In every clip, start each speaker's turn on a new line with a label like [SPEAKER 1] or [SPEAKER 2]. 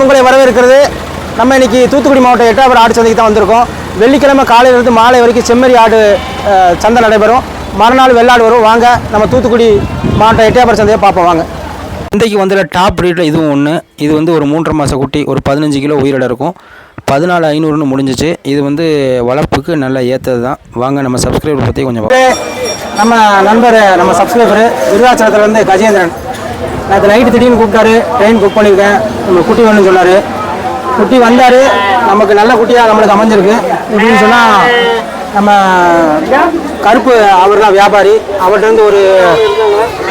[SPEAKER 1] மீண்டும் உங்களை வரவேற்கிறது. நம்ம இன்னைக்கு தூத்துக்குடி மாவட்டம் எட்டாபுரம் ஆடு சந்தைக்கு தான் வந்திருக்கோம். வெள்ளிக்கிழமை காலையிலிருந்து மாலை வரைக்கும் செம்மறி ஆடு சந்தை நடைபெறும். மறுநாள் வெள்ளாடு வரும். வாங்க நம்ம தூத்துக்குடி மாவட்டம் எட்டாபுரம் சந்தையை பார்ப்போம். வாங்க.
[SPEAKER 2] சந்தைக்கு வந்துள்ள டாப் ப்ரீடில் இதுவும் ஒன்று இது வந்து ஒரு மூன்றரை மாத குட்டி ஒரு பதினஞ்சு கிலோ உயிரிட இருக்கும். பதினாலு ஐநூறுன்னு முடிஞ்சிச்சு. இது வந்து வளர்ப்புக்கு நல்லா ஏற்றது தான். வாங்க நம்ம சப்ஸ்கிரைபர் பற்றி கொஞ்சம்.
[SPEAKER 1] நம்ம நண்பர் நம்ம சப்ஸ்கிரைபர் விருதாச்சலத்துலேருந்து கஜேந்திரன். நேற்று நைட்டு திடீர்னு கூப்பிட்டாரு. ட்ரெயின் புக் பண்ணியிருக்கேன் நம்ம குட்டி வேணும்னு சொன்னார். குட்டி வந்தார். நமக்கு நல்ல குட்டியாக நம்மளுக்கு அமைஞ்சிருக்கு. இப்படின்னு சொன்னால் நம்ம கருப்பு அவர் தான் வியாபாரி. அவர்கிட்ட ஒரு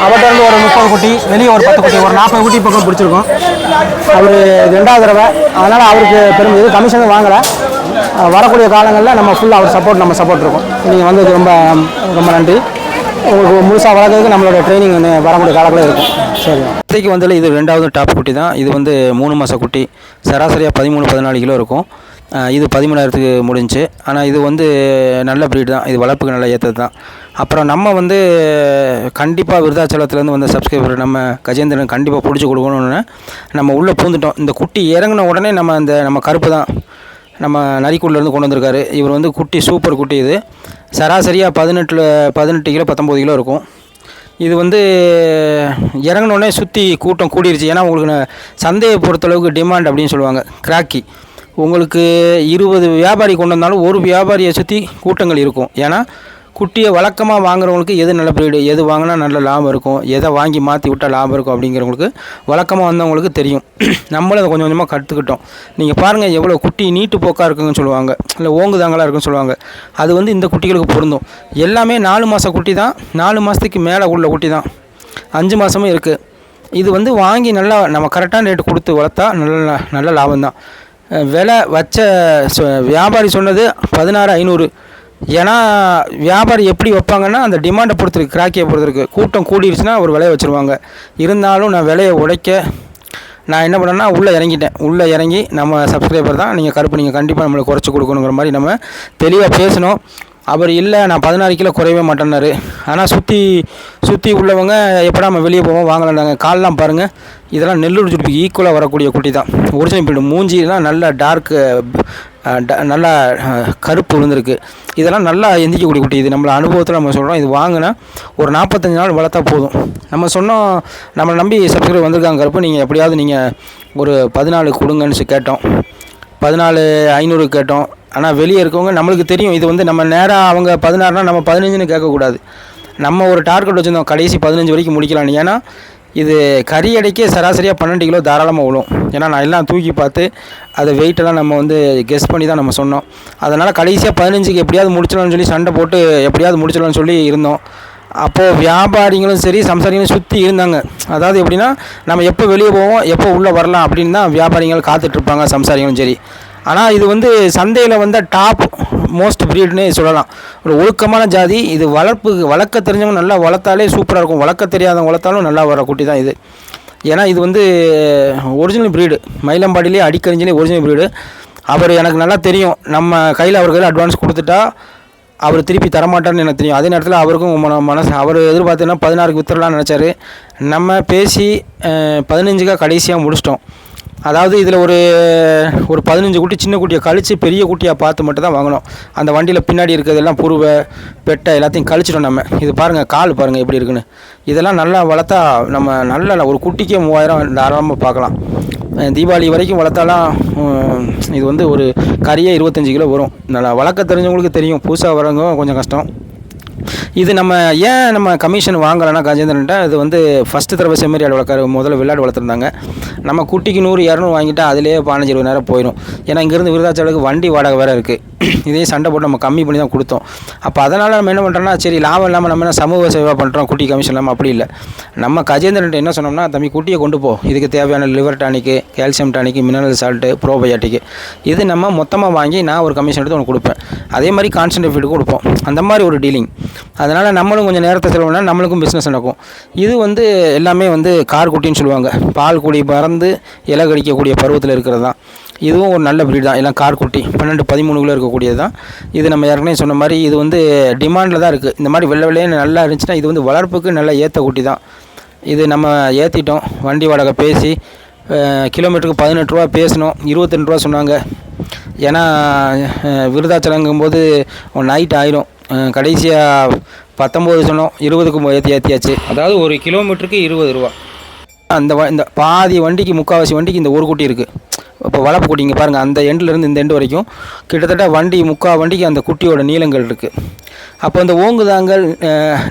[SPEAKER 1] அவர்கிட்டருந்து ஒரு முப்பது குட்டி வெளியே ஒரு பத்து குட்டி ஒரு நாற்பது குட்டி பக்கம் பிடிச்சிருக்கோம். அவர் ரெண்டாவது தடவை. அதனால் அவருக்கு பெரும் இது கமிஷன் வாங்கலை. வரக்கூடிய காலங்களில் நம்ம ஃபுல்லாக அவர் சப்போர்ட் நம்ம சப்போர்ட் இருக்கும். நீங்கள் வந்ததுக்கு ரொம்ப ரொம்ப நன்றி. உங்களுக்கு முழுசாக வளர்க்கறதுக்கு நம்மளோட ட்ரைனிங் வரக்கூடிய காலத்தில் இருக்கும். சரி.
[SPEAKER 2] இப்போதைக்கு வந்தால இது ரெண்டாவது டாப் குட்டி தான். இது வந்து மூணு மாத குட்டி. சராசரியாக பதிமூணு பதினாலு கிலோ இருக்கும். இது பதிமூணாயிரத்துக்கு முடிஞ்சு. ஆனால் இது வந்து நல்ல ப்ரீட் தான். இது வளர்ப்புக்கு நல்லா ஏற்றது தான். அப்புறம் நம்ம வந்து கண்டிப்பாக விருதாச்சலத்துலேருந்து வந்த சப்ஸ்கிரைபர் நம்ம கஜேந்திரன் கண்டிப்பாக பிடிச்சி கொடுக்கணும்னு நம்ம உள்ளே பூந்துட்டோம். இந்த குட்டி இறங்கின உடனே நம்ம அந்த நம்ம கருப்பு தான். நம்ம நரிக்குடிலேருந்து கொண்டு வந்திருக்காரு. இவர் வந்து குட்டி சூப்பர் குட்டி இது. சராசரியாக பதினெட்டில் பதினெட்டு கிலோ பத்தொம்போது கிலோ இருக்கும். இது வந்து இறங்கினோடனே சுற்றி கூட்டம் கூடிருச்சு. ஏன்னா உங்களுக்கு சந்தையை பொறுத்தளவுக்கு டிமாண்ட் அப்படின்னு சொல்லுவாங்க கிராக்கி. உங்களுக்கு இருபது வியாபாரி கொண்டு வந்தாலும் ஒரு வியாபாரியை சுற்றி கூட்டங்கள் இருக்கும். ஏன்னா குட்டியை வழக்கமாக வாங்குறவங்களுக்கு எது நல்ல ப்ரீடு எது வாங்கினா நல்ல லாபம் இருக்கும் எதை வாங்கி மாற்றி விட்டால் லாபம் இருக்கும் அப்படிங்கிறவங்களுக்கு வழக்கமாக வந்தவங்களுக்கு தெரியும். நம்மளும் அதை கொஞ்சம் கொஞ்சமாக கற்றுக்கிட்டோம் நீங்கள் பாருங்கள் எவ்வளோ குட்டி நீட்டு போக்காக இருக்குங்கன்னு சொல்லுவாங்க. இல்லை ஓங்குதாங்களாக இருக்குன்னு சொல்லுவாங்க. அது வந்து இந்த குட்டிகளுக்கு பொருந்தும். எல்லாமே நாலு மாத குட்டி தான். நாலு மாதத்துக்கு மேலே உள்ள குட்டி தான். அஞ்சு மாதமும் இருக்குது இது வந்து வாங்கி நல்லா நம்ம கரெக்டான ரேட்டு கொடுத்து வளர்த்தா நல்ல நல்ல லாபம் தான். விலை வச்ச வியாபாரி சொன்னது பதினாறு ஐநூறு. ஏன்னா வியாபாரி எப்படி வைப்பாங்கன்னா அந்த டிமாண்டை பொறுத்திருக்கு கிராக்கியை பொறுத்திருக்கு. கூட்டம் கூடிருச்சுன்னா ஒரு விலையை வச்சுருவாங்க. இருந்தாலும் நான் விலையை உடைக்க நான் என்ன பண்ணேன்னா உள்ளே இறங்கிட்டேன். உள்ளே இறங்கி நம்ம சப்ஸ்கிரைபர் தான் நீங்கள் கருப்பு நீங்கள் கண்டிப்பாக நம்மளுக்கு குறைச்சி கொடுக்கணுங்கிற மாதிரி நம்ம தெளிவாக பேசணும். அவர் இல்லை நான் பதினாறு கிலோ குறையவே மாட்டேன்னாரு. ஆனால் சுற்றி சுற்றி உள்ளவங்க எப்படா நம்ம வெளியே போவோம் வாங்கலாம்னாங்க. கால்லாம் பாருங்கள் இதெல்லாம் நெல்லூர் சுடுப்புக்கு ஈக்குவலாக வரக்கூடிய குட்டி தான். ஒரிஜினல் பீடு மூஞ்சிலாம் நல்ல டார்க்கு நல்லா கருப்பு விழுந்திருக்கு. இதெல்லாம் நல்லா எந்திக்கக்கூடிய குட்டி. இது நம்மள அனுபவத்தில் நம்ம சொல்கிறோம் இது வாங்கினா ஒரு நாற்பத்தஞ்சு நாள் வளர்த்தா போதும். நம்ம சொன்னோம் நம்மளை நம்பி சப்ஸ்கிரைபர் வந்திருக்காங்க கருப்பு. நீங்கள் எப்படியாவது நீங்கள் ஒரு பதினாலு கொடுங்கன்னு கேட்டோம். பதினாலு ஐநூறு கேட்டோம். ஆனால் வெளியே இருக்கவங்க நம்மளுக்கு தெரியும். இது வந்து நம்ம நேராக அவங்க பதினாறுனா நம்ம பதினஞ்சுன்னு கேட்கக்கூடாது. நம்ம ஒரு டார்கெட் வச்சுருந்தோம். கடைசி பதினஞ்சு வரைக்கும் முடிக்கலான்னு ஏன்னா இது கறி அடைக்கே சராசரியாக பன்னெண்டு கிலோ தாராளமாக விழும் ஏன்னா நான் எல்லாம் தூக்கி பார்த்து அதை வெயிட்டெல்லாம் நம்ம வந்து கெஸ் பண்ணி தான் நம்ம சொன்னோம். அதனால் கடைசியாக பதினஞ்சுக்கு எப்படியாவது முடிச்சிடலாம்னு சொல்லி சண்டை போட்டு எப்படியாவது முடிச்சிடலாம்னு சொல்லி இருந்தோம். அப்போது வியாபாரிகளும் சரி சம்சாரிகளும் சுற்றி இருந்தாங்க. அதாவது எப்படின்னா நம்ம எப்போ வெளியே போவோம் எப்போ உள்ளே வரலாம் அப்படின்னு தான் வியாபாரிகள் காத்துட்ருப்பாங்க சம்சாரிகளும் சரி. ஆனால் இது வந்து சந்தையில் வந்த டாப் மோஸ்ட் ப்ரீட்னே சொல்லலாம். ஒரு ஒழுக்கமான ஜாதி இது வளர்ப்பு வளர்க்க தெரிஞ்சவங்க நல்லா வளர்த்தாலே சூப்பராக இருக்கும். வளர்க்க தெரியாதவங்க வளர்த்தாலும் நல்லா வர குட்டி தான் இது. ஏன்னா இது வந்து ஒரிஜினல் ப்ரீடு மயிலம்பாடியிலே அடிக்கறிஞ்சிலே ஒரிஜினல் ப்ரீடு அவர் எனக்கு நல்லா தெரியும். நம்ம கையில் அவர் கையில் அட்வான்ஸ் கொடுத்துட்டா அவர் திருப்பி தரமாட்டார்னு எனக்கு தெரியும். அதே நேரத்தில் அவருக்கும் மனசு அவர் எதிர்பார்த்தீங்கன்னா பதினாறுக்கு வித்துடலாம்னு நினச்சாரு. நம்ம பேசி பதினஞ்சுக்காக கடைசியாக முடிச்சிட்டோம். அதாவது இதில் ஒரு ஒரு பதினஞ்சு குட்டி சின்ன குட்டியை கழித்து பெரிய குட்டியாக பார்த்து மட்டும் தான் வாங்கினோம் அந்த வண்டியில் பின்னாடி இருக்கிறதெல்லாம் புருவை பெட்டை எல்லாத்தையும் கழிச்சிட்டோம் நம்ம. இது பாருங்கள் கால் பாருங்கள் எப்படி இருக்குன்னு. இதெல்லாம் நல்லா வளர்த்தா நம்ம நல்ல ஒரு குட்டிக்கே மூவாயிரம் தாராளமாக பார்க்கலாம். தீபாவளி வரைக்கும் வளர்த்தாலாம் இது வந்து ஒரு கறியே இருபத்தஞ்சி கிலோ வரும். நல்லா வளர்க்க தெரிஞ்சவங்களுக்கு தெரியும். புதுசாக வரவங்க கொஞ்சம் கஷ்டம். இது நம்ம ஏன் நம்ம கமிஷன் வாங்கலைன்னா கஜேந்திரன்ட்ட இது வந்து ஃபஸ்ட்டு தடவை செம்மறி ஆடு வளர்க்குற முதல்ல விளையாடு வளர்த்துருந்தாங்க. நம்ம குட்டிக்கு நூறு இரநூறு வாங்கிட்டால் அதிலே பதினஞ்சு இருபது நேரம் போயிடும் ஏன்னா இங்கேருந்து விருதாச்சலுக்கு வண்டி வாடகை வேறு இருக்குது இதே சண்டை போட்டு நம்ம கம்மி பண்ணி தான் கொடுத்தோம். அப்போ அதனால் நம்ம என்ன பண்ணுறோம்னா சரி லாபம் இல்லாமல் நம்ம என்ன சமூக சேவை பண்ணுறோம் குட்டி கமிஷன் இல்லாமல் அப்படி இல்லை. நம்ம கஜேந்திரன் என்ன சொன்னோம்னா தம்பி குட்டியை கொண்டு போ. இதுக்கு தேவையான liver tonic calcium tonic mineral salt probiotic இது நம்ம மொத்தமாக வாங்கி நான் ஒரு கமிஷன் எடுத்து உனக்கு கொடுப்பேன். அதே மாதிரி கான்சன்ட்ரேட் ஃபீடு கொடுப்போம். அந்த மாதிரி ஒரு டீலிங் அதனால் நம்மளும் கொஞ்சம் நேரத்தை செலவுனா நம்மளுக்கும் பிஸ்னஸ் நடக்கும். இது வந்து எல்லாமே வந்து கார் குட்டின்னு சொல்லுவாங்க. பால் குடி பறந்து இலை கடிக்கக்கூடிய பருவத்தில் இருக்கிறது தான். இதுவும் ஒரு நல்ல ப்ரீட் தான். எல்லாம் கார்குட்டி பன்னெண்டு பதிமூணுக்குள்ளே இருக்கக்கூடியது தான். இது நம்ம ஏற்கனவே சொன்ன மாதிரி இது வந்து டிமாண்டில் தான் இருக்குது இந்த மாதிரி வெள்ளை வெள்ளையே நல்லா இருந்துச்சுன்னா இது வந்து வளர்ப்புக்கு நல்ல ஏற்ற குட்டி தான். இது நம்ம ஏற்றிட்டோம் வண்டி வாடகை பேசி கிலோமீட்டருக்கு பதினெட்டு ரூபா பேசணும் இருபத்தெண்டு ரூபா சொன்னாங்க. ஏன்னா விருதாச்சலங்கும்போது நைட் ஆயிரும். கடைசியாக பத்தொம்போது சொன்னோம். இருபதுக்கு ஏற்றி ஏற்றியாச்சு அதாவது ஒரு கிலோமீட்டருக்கு இருபது ரூபா. அந்த வ- இந்த பாதி வண்டிக்கு முக்கால்வாசி வண்டிக்கு இந்த ஒரு குட்டி இருக்குது இப்போ வளப்பு குட்டி இங்கே பாருங்கள் அந்த எண்ட்லேருந்து இந்த எண்டு வரைக்கும் கிட்டத்தட்ட வண்டி முக்கால் வண்டிக்கு அந்த குட்டியோட நீளங்கள் இருக்குது அப்போ இந்த ஓங்குதாங்கல்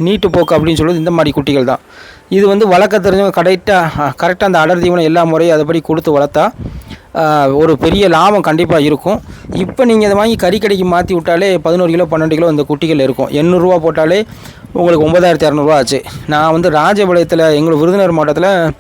[SPEAKER 2] நீட்டு போக்கு அப்படின்னு சொல்லுவது இந்த மாதிரி குட்டிகள் தான். இது வந்து வளர்க்க தெரிஞ்சவங்க கரெக்டாக கரெக்டாக அந்த அடர் தீவனம் எல்லா முறையும் அதைப்படி கொடுத்து வளர்த்தா ஒரு பெரிய லாபம் கண்டிப்பாக இருக்கும். இப்போ நீங்கள் இதை வாங்கி கறிக்கடைக்கு மாற்றி விட்டாலே பதினோரு கிலோ பன்னெண்டு கிலோ இந்த குட்டிகள் இருக்கும். எண்ணூறுரூவா போட்டாலே உங்களுக்கு ஒன்பதாயிரத்தி இரநூறுவா ஆச்சு. நான் வந்து ராஜபாளையத்தில் எங்கள் விருதுநகர் மாவட்டத்தில்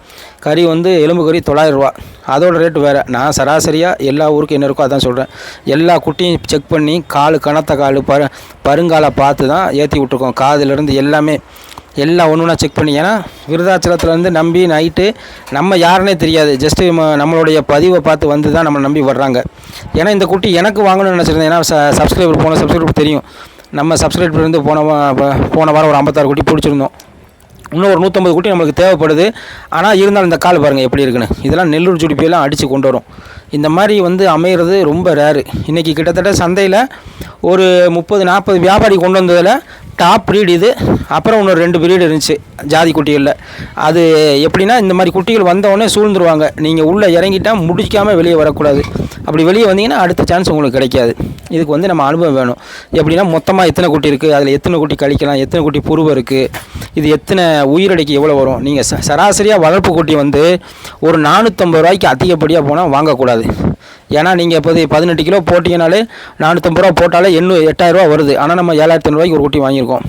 [SPEAKER 2] கறி வந்து எலும்பு கறி தொள்ளாயிரரூவா. அதோட ரேட்டு வேறு. நான் சராசரியாக எல்லா ஊருக்கும் என்ன இருக்கோ அதான் சொல்கிறேன் எல்லா குட்டியும் செக் பண்ணி கால் கனத்த கால் பரு பருங்காலை பார்த்து தான் ஏற்றி விட்ருக்கோம் காதுலேருந்து எல்லாமே எல்லாம் ஒன்று ஒன்றா செக் பண்ணி ஏன்னா விருதாச்சலத்துலேருந்து நம்பி நைட்டு நம்ம யாருன்னே தெரியாது. ஜஸ்ட்டு நம்மளுடைய பதிவை பார்த்து வந்து தான் நம்ம நம்பி வர்றாங்க. ஏன்னா இந்த குட்டி எனக்கு வாங்கணும்னு நினச்சிருந்தேன். ஏன்னா சப்ஸ்கிரைபர் போன சப்ஸ்கிரைபர் தெரியும். நம்ம சப்ஸ்கிரைபர் இருந்து போன போன வாரம் ஒரு ஐம்பத்தாறு குட்டி பிடிச்சிருந்தோம். இன்னும் ஒரு நூற்றம்பது குட்டி நம்மளுக்கு தேவைப்படுது. ஆனால் இருந்தாலும் இந்த கால் பாருங்கள் எப்படி இருக்குன்னு. இதெல்லாம் நெல்லூர் ஜுடிப்பியெல்லாம் அடித்து கொண்டு வரும். இந்த மாதிரி வந்து அமையிறது ரொம்ப ரேரு இன்றைக்கி கிட்டத்தட்ட சந்தையில் ஒரு முப்பது நாற்பது வியாபாரி கொண்டு வந்ததில் டாப் ப்ரீடு இது. அப்புறம் இன்னொரு ரெண்டு ப்ரீடு இருந்துச்சு ஜாதி குட்டிகளில். அது எப்படின்னா இந்த மாதிரி குட்டிகள் வந்தவுடனே சூழ்ந்துருவாங்க. நீங்கள் உள்ளே இறங்கிட்டால் முடிக்காமல் வெளியே வரக்கூடாது. அப்படி வெளியே வந்தீங்கன்னா அடுத்த சான்ஸ் உங்களுக்கு கிடைக்காது. இதுக்கு வந்து நம்ம அனுபவம் வேணும். எப்படின்னா மொத்தமாக எத்தனை குட்டி இருக்குது அதில் எத்தனை குட்டி கழிக்கலாம்? எத்தனை குட்டி புருவம் இருக்குது இது எத்தனை உயிரடைக்கு எவ்வளோ வரும்? நீங்கள் ச சராசரியாக வளர்ப்பு குட்டி வந்து ஒரு நானூற்றம்பது ரூபாய்க்கு அதிகப்படியாக போனால் வாங்கக்கூடாது. ஏன்னா நீங்கள் இப்போ பதினெட்டு கிலோ போட்டிங்கனாலே நானூற்றம்பது ரூபா போட்டாலே எண்ணூ எட்டாயிரரூவா வருது. ஆனால் நம்ம ஏழாயிரத்தி ரூபாய்க்கு ஒரு குட்டி வாங்கியிருக்கோம்.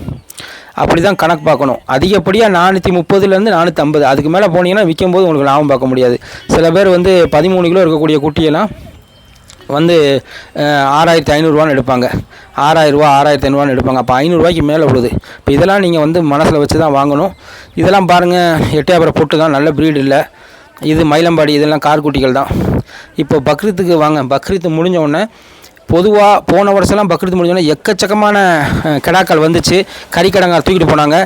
[SPEAKER 2] அப்படி தான் கணக்கு பார்க்கணும். அதிகப்படியாக நானூற்றி முப்பதுலேருந்து நானூற்றி ஐம்பது அதுக்கு மேலே போனீங்கன்னா விற்கும்போது உங்களுக்கு லாபம் பார்க்க முடியாது. சில பேர் வந்து பதிமூணு கிலோ இருக்கக்கூடிய குட்டியெல்லாம் வந்து ஆறாயிரத்தி ஐநூறுரூவான்னு எடுப்பாங்க. ஆறாயிரரூவா ஆறாயிரத்தி ஐநூறுவான்னு எடுப்பாங்க. அப்போ ஐநூறுரூவாய்க்கு மேலே விழுது. இப்போ இதெல்லாம் நீங்கள் வந்து மனசில் வச்சு தான் வாங்கணும். இதெல்லாம் பாருங்கள் எட்டையாபுரம் பொட்டு தான் நல்ல ப்ரீடு இல்லை. இது மயிலம்பாடி இதெல்லாம் கார்குட்டிகள் தான். இப்போ பக்ரீத்துக்கு வாங்க. பக்ரீத்து முடிஞ்ச உடனே பொதுவாக போன வருஷம்லாம் பக்ரீத் முடிஞ்சோடனே எக்கச்சக்கமான கிடாக்கள் வந்துச்சு. கறிக்கடங்க தூக்கிட்டு போனாங்க.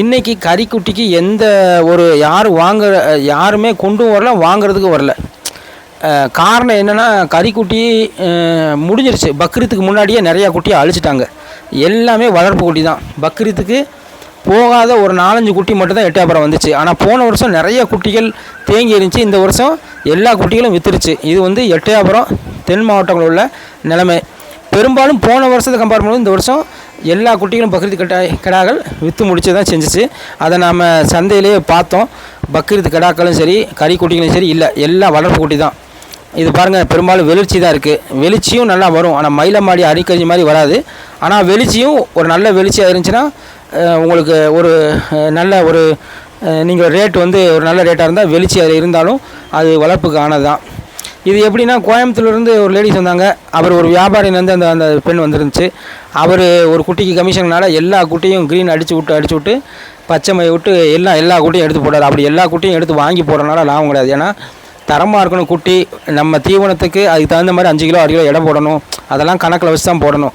[SPEAKER 2] இன்றைக்கி கறிக்குட்டிக்கு எந்த ஒரு யார் வாங்குற யாருமே கொண்டும் வரல வாங்குறதுக்கு வரல. காரணம் என்னென்னா கறிக்குட்டி முடிஞ்சிருச்சு. பக்ரீத்துக்கு முன்னாடியே நிறையா குட்டியை அழிச்சிட்டாங்க. எல்லாமே வளர்ப்பு குட்டி தான். பக்ரீத்துக்கு போகாத ஒரு நாலஞ்சு குட்டி மட்டும் தான் எட்டாபுரம் வந்துச்சு. ஆனால் போன வருஷம் நிறைய குட்டிகள் தேங்கி இருந்துச்சு. இந்த வருஷம் எல்லா குட்டிகளும் வித்துருச்சு. இது வந்து எட்டயாபுரம் தென் மாவட்டங்களில் உள்ள நிலைமை. பெரும்பாலும் போன வருஷத்தை கம்பேர் பண்ணும்போது இந்த வருஷம் எல்லா குட்டிகளும் பக்ரீத் கிடா கிடாக்கள் விற்று முடிச்சு தான் செஞ்சுச்சு. அதை நாம் சந்தையிலேயே பார்த்தோம். பக்ரீத் கிடாக்களும் சரி கறி குட்டிகளும் சரி இல்லை எல்லாம் வளர்ப்பு குட்டி தான் இது பாருங்கள் பெரும்பாலும் வெளிச்சி தான் இருக்குது வெளிச்சியும் நல்லா வரும். ஆனால் மயிலமாடி அரிக்கஞ்சி மாதிரி வராது. ஆனால் வெளிச்சியும் ஒரு நல்ல வெளிச்சியாக இருந்துச்சுன்னா உங்களுக்கு ஒரு நல்ல ஒரு நீங்கள் ரேட் வந்து ஒரு நல்ல ரேட்டாக இருந்தால் வெளிச்சி அதில் இருந்தாலும் அது வளர்ப்புக்கு ஆனது தான் இது எப்படின்னா கோயம்புத்தூர்லேருந்து ஒரு லேடிஸ் வந்தாங்க. அவர் ஒரு வியாபாரிலேருந்து அந்த அந்த பெண் வந்துருந்துச்சு. அவர் ஒரு குட்டிக்கு கமிஷன்னால எல்லா குட்டியும் க்ரீன் அடித்து விட்டு அடிச்சு விட்டு பச்சைமை விட்டு எல்லாம் எல்லா குட்டியும் எடுத்து போட்டார். அப்படி எல்லா குட்டியும் எடுத்து வாங்கி போடுறதுனால லாபம் கிடையாது. ஏன்னா தரமாக இருக்கணும் குட்டி. நம்ம தீவனத்துக்கு அதுக்கு தகுந்த மாதிரி அஞ்சு கிலோ ஆறு கிலோ எடை போடணும். அதெல்லாம் கணக்கில் வச்சு தான் போடணும்.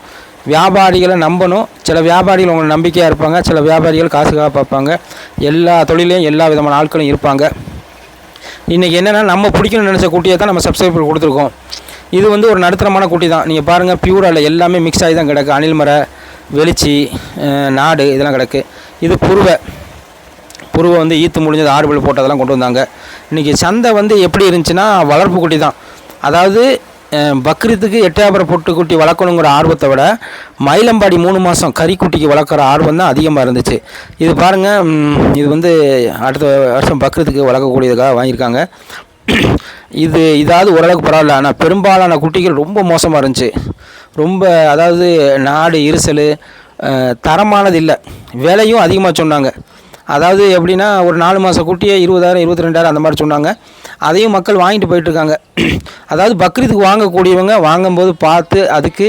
[SPEAKER 2] வியாபாரிகளை நம்பணும். சில வியாபாரிகள் உங்களை நம்பிக்கையாக இருப்பாங்க. சில வியாபாரிகள் காசுக்காக பார்ப்பாங்க. எல்லா தொழிலையும் எல்லா விதமான ஆட்களும் இருப்பாங்க. இன்றைக்கி என்னென்னா நம்ம பிடிக்கணும்னு நினச்ச குட்டியை தான் நம்ம சப்ஸ்கிரைபர் கொடுத்துருக்கோம். இது வந்து ஒரு நடுத்தரமான குட்டி தான். நீங்கள் பாருங்கள் பியூராவில் எல்லாமே மிக்ஸ் ஆகி தான் கிடக்கு. அணில் மர வெளிச்சி நாடு இதெல்லாம் கிடக்கு. இது புருவை. புருவை வந்து ஈத்து முடிஞ்சது ஆறுபல் போட்டதெல்லாம் கொண்டு வந்தாங்க. இன்றைக்கி சந்தை வந்து எப்படி இருந்துச்சுன்னா வளர்ப்பு குட்டி தான். அதாவது பக்ரீத்துக்கு எட்டாபுரம் பொட்டு குட்டி வளர்க்கணுங்கிற ஆர்வத்தை விட மயிலம்பாடி மூணு மாதம் கறிக்குட்டிக்கு வளர்க்குற ஆர்வம் தான் அதிகமாக இருந்துச்சு. இது பாருங்கள் இது வந்து அடுத்த வருஷம் பக்ரீத்துக்கு வளர்க்கக்கூடியதுக்காக வாங்கியிருக்காங்க. இது இதாவது ஓரளவுக்கு பரவாயில்ல ஆனால் பெரும்பாலான குட்டிகள் ரொம்ப மோசமாக இருந்துச்சு. ரொம்ப அதாவது நாடு இருசல் தரமானது இல்லை விலையும் அதிகமாக சொன்னாங்க. அதாவது எப்படின்னா ஒரு நாலு மாத குட்டியே இருபதாயிரம் இருபத்தி ரெண்டாயிரம் அந்த மாதிரி சொன்னாங்க. அதையும் மக்கள் வாங்கிட்டு போயிட்டுருக்காங்க. அதாவது பக்ரீத்துக்கு வாங்கக்கூடியவங்க வாங்கும்போது பார்த்து அதுக்கு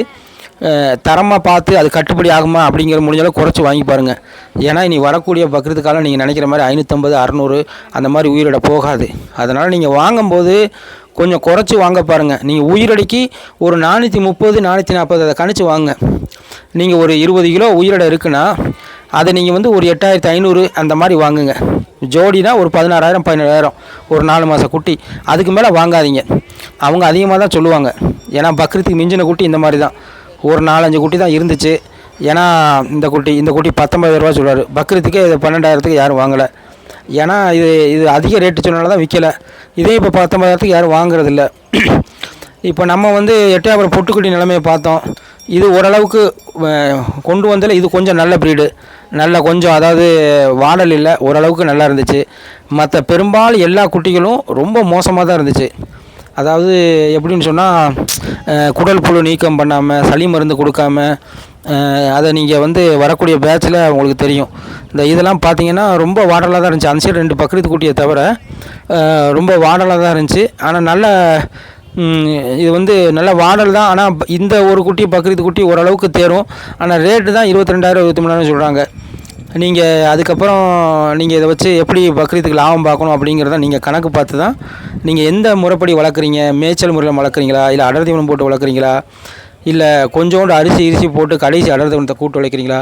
[SPEAKER 2] தரமாக பார்த்து அது கட்டுப்படி ஆகுமா அப்படிங்கிற முடிஞ்சளவு குறைச்சி வாங்கி பாருங்கள் ஏன்னா இனி வரக்கூடிய பக்ரீத்து காலம் நீங்கள் நினைக்கிற மாதிரி ஐநூற்றம்பது அறநூறு அந்த மாதிரி உயிரிட போகாது. அதனால் நீங்கள் வாங்கும்போது கொஞ்சம் குறைச்சி வாங்க பாருங்கள் நீங்கள் உயிரடைக்கு ஒரு நானூற்றி முப்பது நானூற்றி நாற்பது அதை கணிச்சு வாங்க. நீங்கள் ஒரு இருபது கிலோ உயிரிடை இருக்குன்னா அதை நீங்கள் வந்து ஒரு எட்டாயிரத்து ஐநூறு அந்த மாதிரி வாங்குங்க. ஜோடினா ஒரு பதினாறாயிரம் பதினேழாயிரம் ஒரு நாலு மாத குட்டி. அதுக்கு மேலே வாங்காதீங்க. அவங்க அதிகமாக தான் சொல்லுவாங்க. ஏன்னா பக்ரீத்துக்கு மிஞ்சின குட்டி இந்த மாதிரி தான். ஒரு நாலஞ்சு குட்டி தான் இருந்துச்சு. ஏன்னா இந்த குட்டி இந்த குட்டி பத்தொம்பதாயிரரூபா சொல்லுவார் பக்ரீத்துக்கே இது பன்னெண்டாயிரத்துக்கு யாரும் வாங்கலை. ஏன்னா இது இது அதிக ரேட்டு சொன்னால தான் விற்கலை இதே இப்போ பத்தொம்பதாயிரத்துக்கு யாரும் வாங்குறதில்ல. இப்போ நம்ம வந்து எட்டையாபுரம் பொட்டுக்குட்டி நிலைமையை பார்த்தோம். இது ஓரளவுக்கு கொண்டு வந்ததில் இது கொஞ்சம் நல்ல ப்ரீடு நல்ல கொஞ்சம் அதாவது வாடல் இல்லை ஓரளவுக்கு நல்லா இருந்துச்சு. மற்ற பெரும்பாலும் எல்லா குட்டிகளும் ரொம்ப மோசமாக தான் இருந்துச்சு. அதாவது எப்படின்னு சொன்னால் குடல் புழு நீக்கம் பண்ணாமல் சளி மருந்து கொடுக்காம அதை நீங்கள் வந்து வரக்கூடிய பேட்சில் உங்களுக்கு தெரியும். இந்த இதெல்லாம் பார்த்தீங்கன்னா ரொம்ப வாடலாக தான் இருந்துச்சு. அந்த சைடு ரெண்டு பக்கத்து குட்டியை தவிர ரொம்ப வாடலாக தான் இருந்துச்சு. ஆனால் நல்ல இது வந்து நல்ல வாடல் தான். ஆனால் இந்த ஒரு குட்டி பக்ரீத் குட்டி ஓரளவுக்கு தேரும். ஆனால் ரேட்டு தான் இருபத்தி ரெண்டாயிரம் இருபத்தி மூணாயிரம் சொல்கிறாங்க நீங்கள் அதுக்கப்புறம் நீங்கள் இதை வச்சு எப்படி பக்ரீத்துக்கு லாபம் பார்க்கணும் அப்படிங்கிறத நீங்கள் கணக்கு பார்த்து தான் நீங்கள் எந்த முறைப்படி வளர்க்குறீங்க? மேய்ச்சல் முறையில் வளர்க்குறீங்களா? இல்லை அடர் தீவனம் போட்டு வளர்க்குறீங்களா? இல்லை கொஞ்சோண்டு அரிசி இரிசி போட்டு கடைசி அடர் தீவனத்தை கூட்டு வளர்க்குறீங்களா?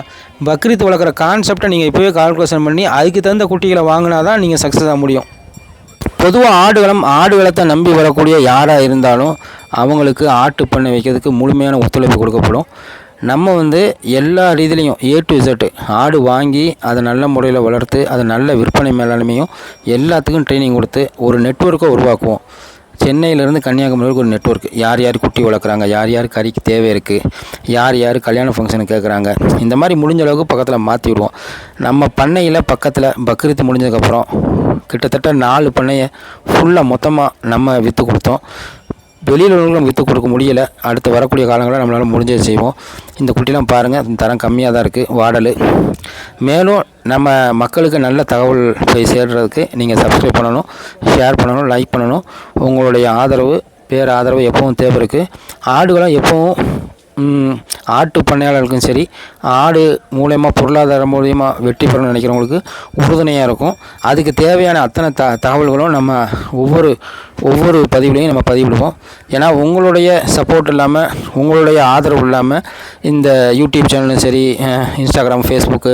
[SPEAKER 2] பக்ரீத் வளர்க்குற கான்செப்டை நீங்கள் இப்போவே கால்குலேஷன் பண்ணி அதுக்கு தகுந்த குட்டிகளை வாங்கினா தான் நீங்கள் சக்ஸஸ் ஆக முடியும். பொதுவாக ஆடுகளம் ஆடுகளத்தை நம்பி வரக்கூடிய யாராக இருந்தாலும் அவங்களுக்கு ஆட்டு பண்ணை வைக்கிறதுக்கு முழுமையான ஒத்துழைப்பு கொடுக்கப்படும். நம்ம வந்து எல்லா ரீதியிலையும் ஏ டு இசட் ஆடு வாங்கி அதை நல்ல முறையில் வளர்த்து அதை நல்ல விற்பனை மேலாண்மையும் எல்லாத்துக்கும் ட்ரைனிங் கொடுத்து ஒரு நெட்வொர்க்கை உருவாக்குவோம். சென்னையிலேருந்து கன்னியாகுமரி ஒரு நெட்ஒர்க் யார் யார் குட்டி வளர்க்குறாங்க? யார் யார் கறிக்கு தேவை இருக்குது யார் யார் கல்யாண ஃபங்க்ஷனுக்கு கேட்குறாங்க இந்த மாதிரி முடிஞ்ச அளவுக்கு பக்கத்தில் மாற்றி விடுவோம். நம்ம பண்ணையில் பக்கத்தில் பக்ரீத் முடிஞ்சதுக்கப்புறம் கிட்டத்தட்ட நாலு பண்ணையை ஃபுல்லாக மொத்தமாக நம்ம விற்று கொடுத்தோம். வெளியில் உள்ளவங்களும் விற்று கொடுக்க முடியலை. அடுத்து வரக்கூடிய காலங்களில் நம்மளால் முடிஞ்சது செய்வோம். இந்த குட்டிலாம் பாருங்கள் தரம் கம்மியாக தான் இருக்குது வாடல். மேலும் நம்ம மக்களுக்கு நல்ல தகவல் போய் சேர்றதுக்கு நீங்கள் சப்ஸ்கிரைப் பண்ணணும் ஷேர் பண்ணணும் லைக் பண்ணணும். உங்களுடைய ஆதரவு பேர் ஆதரவு எப்பவும் தேவை இருக்குது ஆடுகளும் எப்பவும் ஆட்டு பண்ணையாளர்களுக்கும் சரி ஆடு மூலயமா பொருளாதாரம் மூலயமா வெற்றி பெறணும்னு நினைக்கிறவங்களுக்கு உறுதுணையாக இருக்கும். அதுக்கு தேவையான அத்தனை த தகவல்களும் நம்ம ஒவ்வொரு ஒவ்வொரு பதிவுலையும் நம்ம பதிவிடுவோம். ஏன்னா உங்களுடைய சப்போர்ட் இல்லாமல் உங்களுடைய ஆதரவு இல்லாமல் இந்த யூடியூப் சேனலும் சரி இன்ஸ்டாகிராம் ஃபேஸ்புக்கு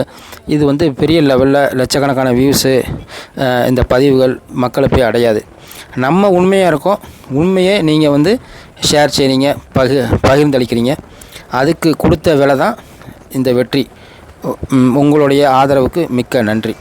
[SPEAKER 2] இது வந்து பெரிய லெவலில் லட்சக்கணக்கான வியூஸு இந்த பதிவுகள் மக்களை போய் அடையாது. நம்ம உண்மையாக இருக்கோம். உண்மையை நீங்கள் வந்து ஷேர் செய்கிறீங்க பகு பகிர்ந்தளிக்கிறீங்க. அதுக்கு கொடுத்த விலை தான் இந்த வெற்றி. உங்களுடைய ஆதரவுக்கு மிக்க நன்றி.